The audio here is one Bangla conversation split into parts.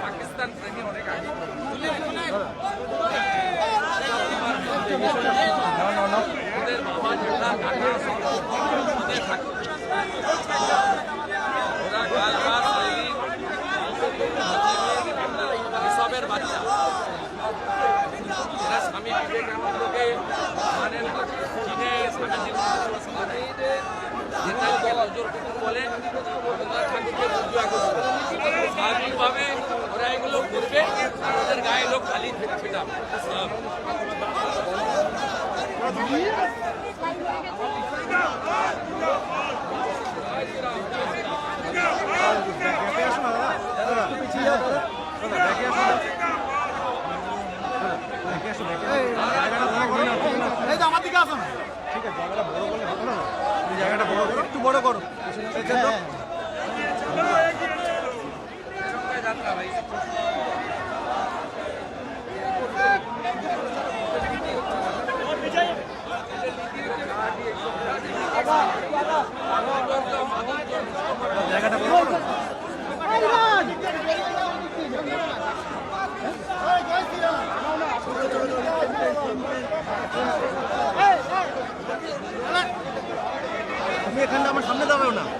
পাকিস্তান প্রেমী অনেক আগে থাকে বাচ্চা এরা স্বামী বিবেকানন্দকে মানেন চিনে স্বামীজির বলে রবীন্দ্রনাথ ঠাকুরকে পূজা করবে স্বাভাবিকভাবে ওরা এগুলো ওদের গায়ে লোক খালি না। জায়গাটা বড় করো একটু বড় করো। যাত্রা জায়গাটা বড় করো তুমি এখানটা আমার সামনে দাঁড়াও না হ্যাঁ দাও সোজা চলো আমাদের সামনে ঢুকে যাও ঢুকে যাও কাশ্মীর থেকে কন্যাকুমারী স্লোগান এটা হচ্ছে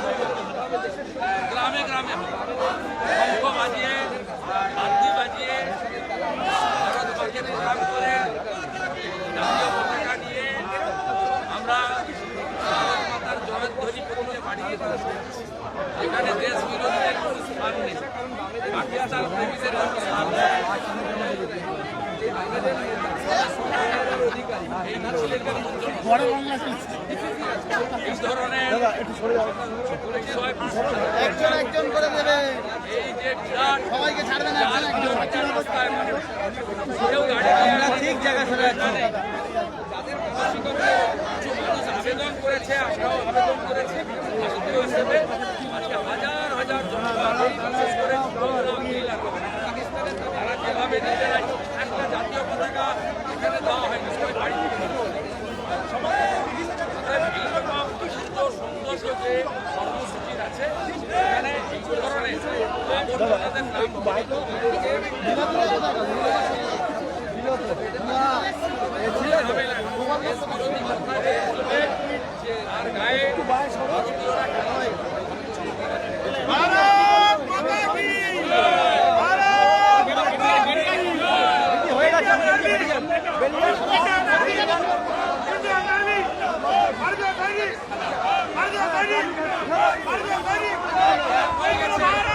এখানে দেশ বিরোধীদের কোনো স্থান নেই। পাকিস্তান প্রেমীদের কোনো স্থান নেই। এই বড় ধরনের একজন একজন করে দেবে। এই যে সবাইকে ছাড়বে না কেউ গাড়ি ঠিক চলে যাচ্ছি। যাদের মানসিকতা কিছু মানুষ আবেদন করেছে আমরাও আবেদন করেছি। হিসেবে আজকে হাজার হাজার জনতা এই বিশেষ করে চট্টগ্রাম এই এলাকা তারা যেভাবে নিজেরাই একটা জাতীয় পতাকা এখানে দেওয়া হয় বাড়ি সুন্দর যে আছে এখানে এই ধরনের আর গায়ে ভারতীয়রা কেন হয়ে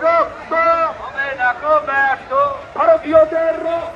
রক্ত। হবে না ব্যর্থ। ভারতীয়দের রক্ত।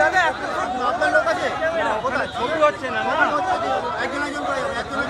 দাদা ছবি হচ্ছে না একজন একজন করে একজন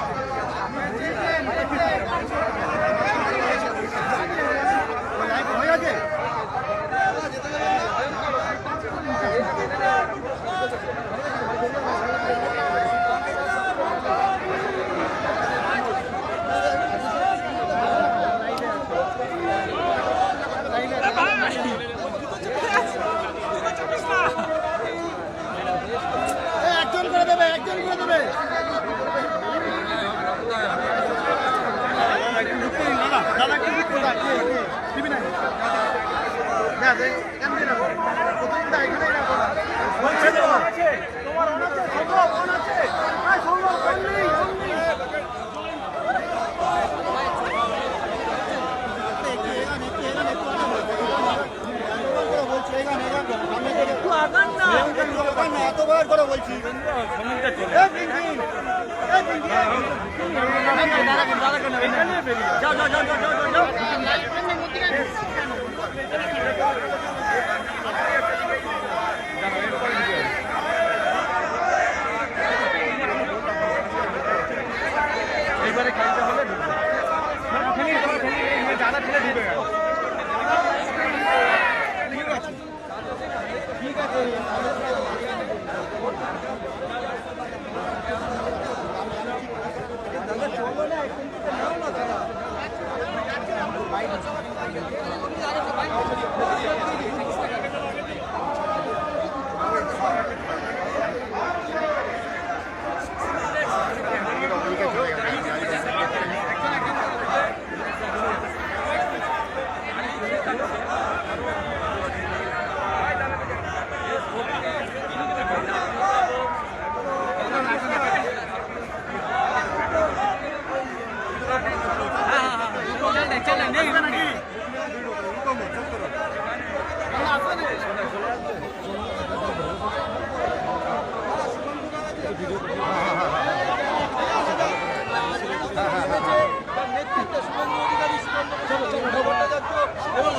এবং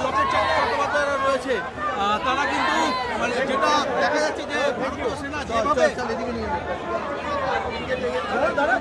রয়েছে তারা কিন্তু মানে যেটা দেখা যাচ্ছে যে ভারতীয় সেনা যেভাবে দাঁড়া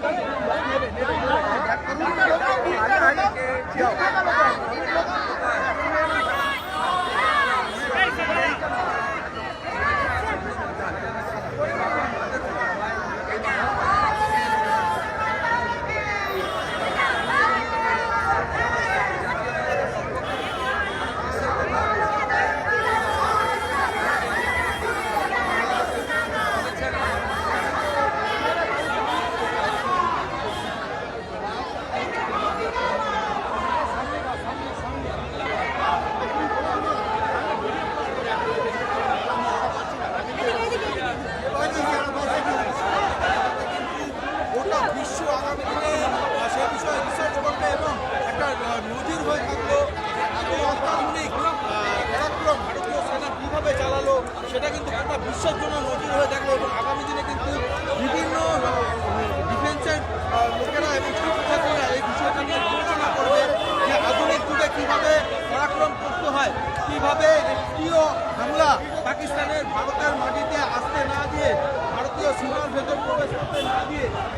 手背拿地